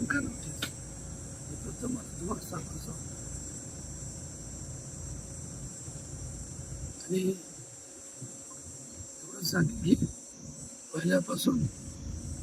शंका नव्हतीच हे प्रथम मला तुम्हाला सांगतो आणि एवढं सांगेन की पहिल्यापासून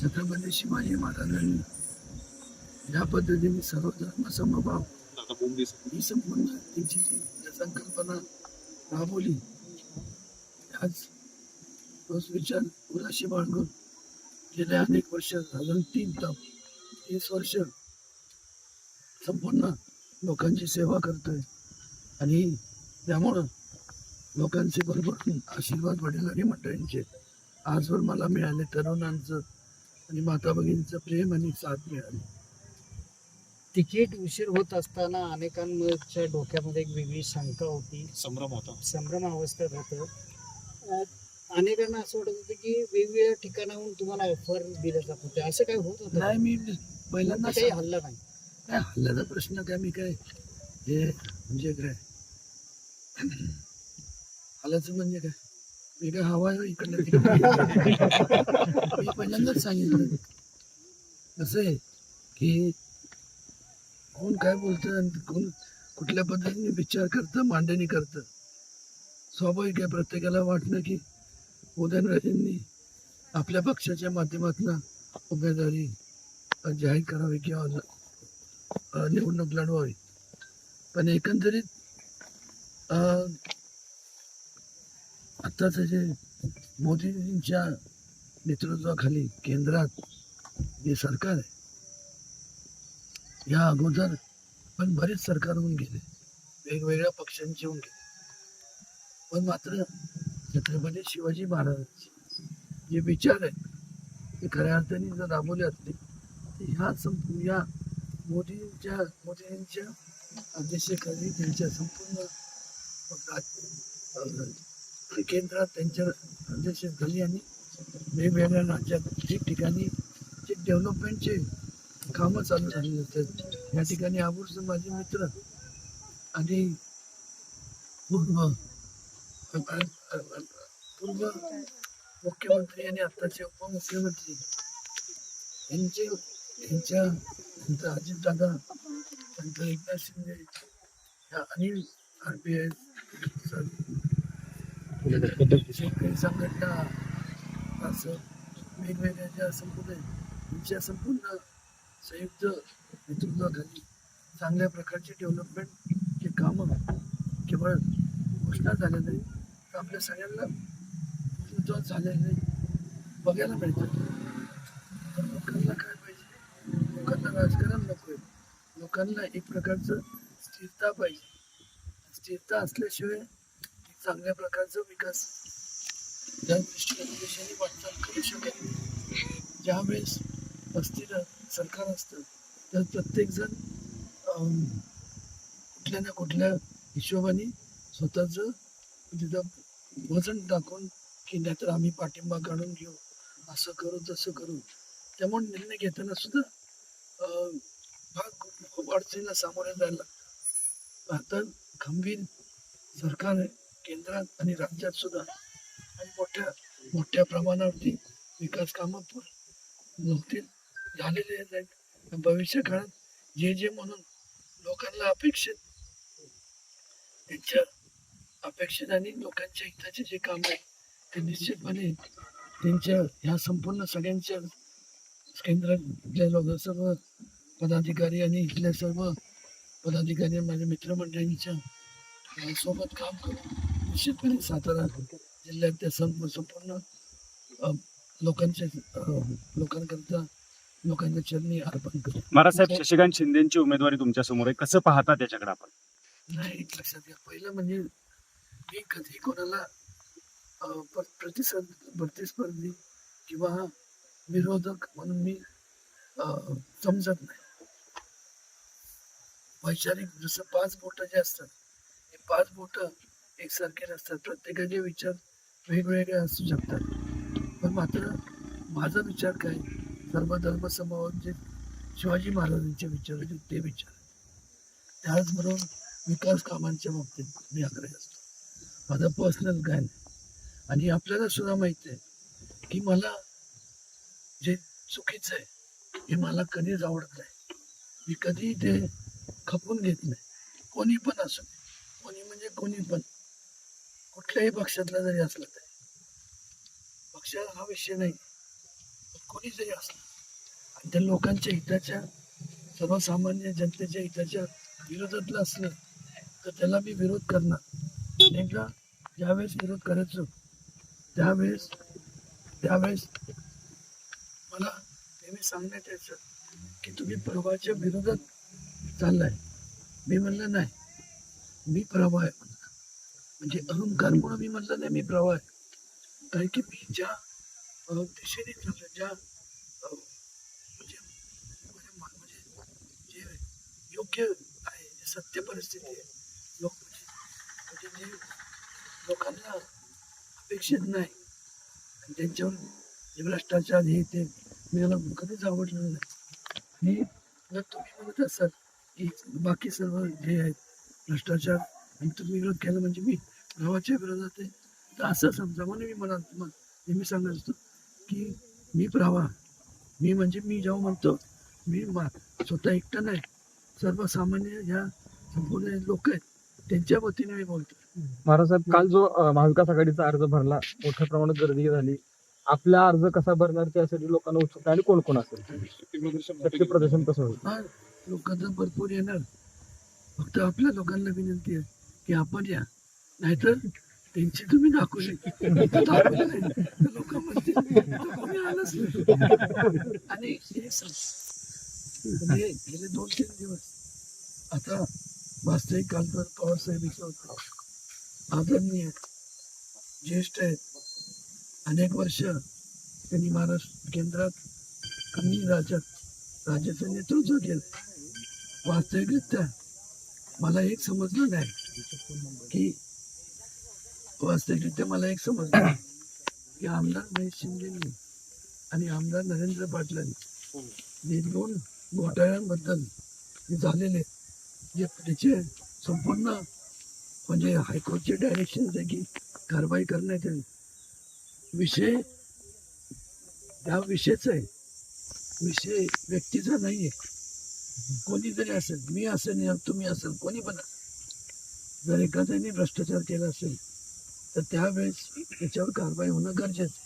छत्रपती शिवाजी महाराजांनी ज्या पद्धतीने सर्व धर्म ही संपूर्ण त्यांची जी संकल्पना राबवली आज तोच विचार उदाशी बाळगून गेल्या अनेक वर्ष साधारण तीन ताप. तीस वर्ष संपूर्ण लोकांची सेवा करतोय. आणि त्यामुळं लोकांचे बरोबर आशीर्वाद वडिलांनी मंडळींचे. आजवर मला मिळाले तरुणांचं आणि माता भगिनीचं प्रेम आणि साथ मिळाली. तिकीट उशीर होत असताना अनेकांच्या डोक्यामध्ये एक वेगळी शंका होती. संभ्रम होता. संभ्रम अवस्थेत होतं. अनेकांना असं वाटत होतं की वेगवेगळ्या ठिकाणाहून तुम्हाला ऑफर दिल्या जात होते असं काय होत होतं? नाही मी पहिल्यांदा काही हल्ला नाही. काय हल्ल्याचा प्रश्न काय? मी काय हे म्हणजे काय? हल्ल्याचं म्हणजे काय? मी काय हवा तिकडलं मी पहिल्यांदाच सांगितलं. कसं आहे की कोण काय बोलतं आणि कोण कुठल्या पद्धतीने विचार करतं मांडणी करतं? स्वाभाविक आहे प्रत्येकाला वाटणं की उदयनराजेंनी आपल्या पक्षाच्या माध्यमातून उमेदवारी जाहीर करावी किंवा निवडणूक लढवावी. पण एकंदरीत आत्ताचं जे मोदीजींच्या नेतृत्वाखाली केंद्रात जे सरकार आहे या अगोदर पण बरेच सरकार होऊन गेले. वेगवेगळ्या पक्षांचे होऊन गेले. पण मात्र छत्रपती शिवाजी महाराजांचे जे विचार आहेत ते खऱ्या अर्थाने जर राबवले असते ह्या संप या मोदींच्या मोदींच्या अध्यक्षतेखाली त्यांच्या संपूर्ण केंद्रात त्यांच्या अध्यक्षतेखाली आणि वेगवेगळ्या राज्यात ठिकठिकाणी जे डेव्हलपमेंटचे कामं चालू झालेली असतात या ठिकाणी आबूरचे माझे मित्र आणि पूर्व पूर्व मुख्यमंत्री आणि आत्ताचे उपमुख्यमंत्री यांचे यांच्या त्यांचा अजितदादा त्यांचा एकनाथ शिंदे या अनिल आर पी एस शेतकरी संघटना असं वेगवेगळ्या ज्या संपूर्ण यांच्या संपूर्ण संयुक्त नेतृत्वाखाली चांगल्या प्रकारचे डेव्हलपमेंटचे कामं केवळ घोषणा झाल्या नाही तर आपल्या सगळ्यांना झालेलं नाही बघायला मिळतं तर लोकांना काय पाहिजे लोकांना राजकारण नको आहे. लोकांना एक प्रकारचं स्थिरता पाहिजे. स्थिरता असल्याशिवाय चांगल्या प्रकारचा विकास या दृष्टीने वाटचाल करू शकत नाही. ज्यावेळेस अस्थिर सरकार असतं तर प्रत्येकजण अं, कुठल्या ना कुठल्या हिशोबाने स्वतःचं तिथं वजन टाकून की नाहीतर आम्ही पाठिंबा काढून घेऊ. असं करू तसं करू. त्यामुळे निर्णय घेताना सुद्धा फार खूप खूप अडचणीला सामोरे जायला. भारतात गंभीर खंबीर सरकार आहे केंद्रात आणि राज्यात सुद्धा. आणि मोठ्या मोठ्या प्रमाणावरती विकास कामं नुकतीच झालेले आहेत. भविष्य काळात जे जे म्हणून लोकांना अपेक्षित त्यांच्या अपेक्षित आणि लोकांच्या हिताचे जे काम आहे ते निश्चितपणे त्यांच्या ह्या संपूर्ण सगळ्यांच्या केंद्रातल्या लोक सर्व पदाधिकारी आणि इथल्या सर्व पदाधिकारी माझ्या मित्रमंडळींच्या सोबत काम करून निश्चितपणे सातारा जिल्ह्यातल्या सं- संपूर्ण अं, लोकांच्या लोकांकरता लोकांच्या चरणी अर्पण करू. महाराज साहेब शशिकांत शिंदेची उमेदवारी तुमच्यासमोर आहे. कसं पाहता त्याच्याकडे आपण? नाही लक्षात घ्या. पहिलं म्हणजे मी कधी कोणाला प्रतिस्पर्धी किंवा विरोधक म्हणून मी समजत नाही. वैचारिक जसं पाच बोट जे असतात हे पाच बोट एकसारखे नसतात. प्रत्येकाचे विचार वेगवेगळे असू शकतात. पण मात्र माझा विचार काय? सर्वधर्म समभाव जे शिवाजी महाराजांचे विचार होते ते विचार त्याचबरोबर विकास कामांच्या बाबतीत मी आग्रही असतो. माझं पर्सनल गायन आणि आपल्याला सुद्धा माहिती आहे की मला जे चुकीचं आहे हे मला कधीच आवडत नाही. मी कधी ते खपून घेत नाही. कोणी पण असो कोणी म्हणजे कोणी पण. कुठल्याही पक्षातला जरी असला तरी. पक्ष हा विषय नाही. कोणी जरी असला. आणि त्या लोकांच्या हिताच्या सर्वसामान्य जनतेच्या हिताच्या विरोधातलं असलं तर त्याला मी विरोध करणार. अनेकदा ज्यावेळेस विरोध करायचो त्यावेळेस त्यावेळेस मला नेहमी सांगण्यात यायचं की तुम्ही प्रभाच्या विरोधात चाललाय. मी म्हणलं नाही मी प्रभा आहे. म्हणलं म्हणजे अहंकार म्हणून मी म्हणलं नाही मी प्रवाह आहे. कारण की मी ज्या दिशेने चाललो ज्या म्हणजे म्हणजे जे योग्य आहे जे सत्य परिस्थिती आहे लोक म्हणजे म्हणजे जे लोकांना अपेक्षित नाही त्यांच्यावर जे भ्रष्टाचार हे ते मी त्याला कधीच आवडलं नाही. आणि जर तुम्ही म्हणत असाल की बाकी सर्व जे आहेत भ्रष्टाचार आणि तुम्ही विरोध केला म्हणजे मी गावाच्या विरोधात आहे तर असं समजा म्हणून मी मला नेहमी सांगत असतो की मी प्रवा मी म्हणजे मी जेव्हा म्हणतो मी मा स्वतः एकटा नाही. सर्वसामान्य ज्या संपूर्ण लोक आहेत त्यांच्या वतीने मी बोलतो. महाराज साहेब काल जो महाविकास आघाडीचा अर्ज भरला मोठ्या प्रमाणात गर्दी झाली. आपला अर्ज कसा भरणार त्यासाठी लोकांना उत्सुकता आणि कोण कोण असेल? शक्ती प्रदर्शन कसं होईल. हा लोकांचं भरपूर येणार. फक्त आपल्या लोकांना विनंती आहे की आपण या. नाहीतर त्यांची तुम्ही दाखवू दाखवली लोक म्हणतील "तो कोणी आलंच नाही." आणि हे म्हणजे गेले दोन तीन दिवस. आता वास्तविक कालकर पवार साहेब इथे होते. आदरणीय आहेत, ज्येष्ठ आहेत. अनेक वर्ष त्यांनी महाराष्ट्र केंद्रात आणि राज्यात राज्याचं नेतृत्व केलं. वास्तविकरित्या मला एक समजलं नाही की वास्तविकरित्या मला एक समजलं नाही की आमदार महेश शिंदेनी आणि आमदार नरेंद्र पाटलांनी जे दोन घोटाळ्यांबद्दल जे झालेले जे त्याचे संपूर्ण म्हणजे हायकोर्टचे डायरेक्शन आहे की कारवाई करण्यात येईल. विषय त्या विषयच आहे. विषय व्यक्तीचा नाही आहे कोणी जरी असेल मी असेल तुम्ही असेल कोणी पण जर एखाद्याने भ्रष्टाचार केला असेल तर त्यावेळेस त्याच्यावर कारवाई होणं गरजेचं आहे.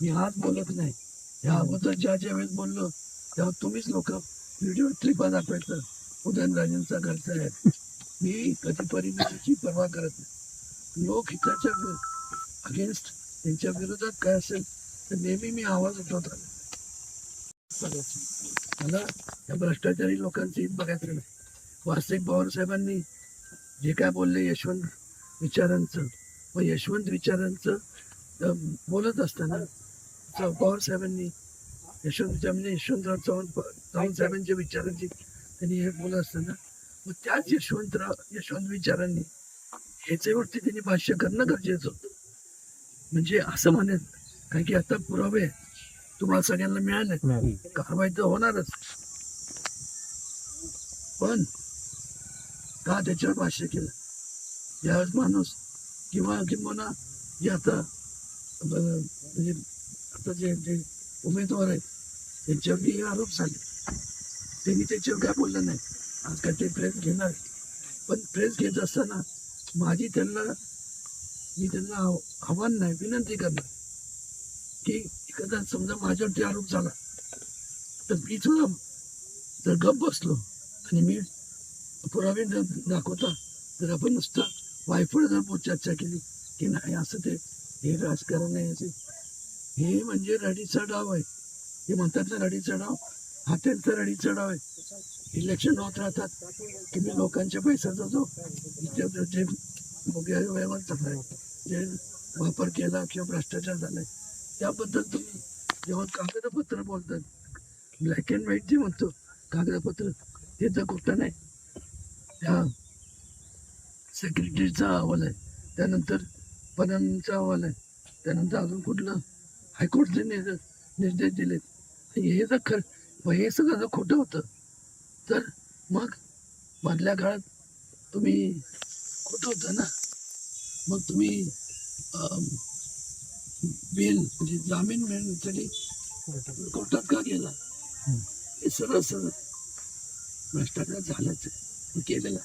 मी आज बोलत नाही. ह्या अगोदर ज्या ज्या वेळेस बोललो तेव्हा तुम्हीच लोक व्हिडिओ ट्रिपा दाखवायचं उदयनराजेंचा घरचा आहे. मी कधी परिस्थितीची पर्वा करत नाही. लोक हिताच्या अगेन्स्ट त्यांच्या विरोधात काय असेल तर नेहमी मी आवाज उठवत. आलो मला या भ्रष्टाचारी लोकांचं हित बघायचं नाही. वास्तविक पवार साहेबांनी जे काय बोलले यशवंत विचारांचं व यशवंत विचारांचं बोलत असताना पवारसाहेबांनी पवार साहेबांनी यशवंत विचार म्हणजे यशवंतराव चव्हाण चव्हाण साहेबांच्या विचारांची त्यांनी हे बोलत असताना मग त्याच यशवंतराव यशवंत विचारांनी ह्याच्यावरती त्यांनी भाष्य करणं गरजेचं होतं. म्हणजे असं म्हणत कारण की आता पुरावे तुम्हाला सगळ्यांना मिळाले. कारवाई तर होणारच. पण का त्याच्यावर भाष्य केलं? ज्यावेळेस माणूस किंवा किंवा जे आता म्हणजे आता जे जे उमेदवार आहेत त्यांच्यावरती हे आरोप झाले. त्यांनी त्याच्यावर काय बोललं नाही. आज काय ते प्रेस घेणार. पण प्रेस घेत असताना माझी त्यांना मी त्यांना आव्हान नाही विनंती करणार. की एखादा समजा माझ्यावरती आरोप झाला तर मी सुद्धा जर गप बसलो आणि मी पुरावे जर दाखवता तर आपण नुसतं वायफळ जर चर्चा केली की नाही असं ते हे राजकारण आहे असे हे म्हणजे रडीचा डाव आहे. हे म्हणतात ना रडीचा डाव हा त्यांचा रडीचा डाव आहे. इलेक्शन होत राहतात की मी लोकांच्या पैशाचा जो जे जे वगैरे व्यवहार जे वापर केला किंवा भ्रष्टाचार झालाय. त्याबद्दल तुम्ही जेव्हा कागदपत्र बोलतात ब्लॅक अँड व्हाईट जे म्हणतो कागदपत्र ते तर कुठं नाही. त्या सेक्रेटरीचा अहवाल आहे. त्यानंतर पदांचा अहवाल आहे. त्यानंतर अजून कुठलं हायकोर्टचे निर्देश निर्देश दिलेत. हे जर खरं हे सगळं जर खोटं होतं तर मग मधल्या काळात तुम्ही खोटं होतं ना. मग तुम्ही बेल म्हणजे जामीन मिळण्यासाठी कोर्टात का गेला? हे. सरळ सरळ भ्रष्टाचार झालाच केलेला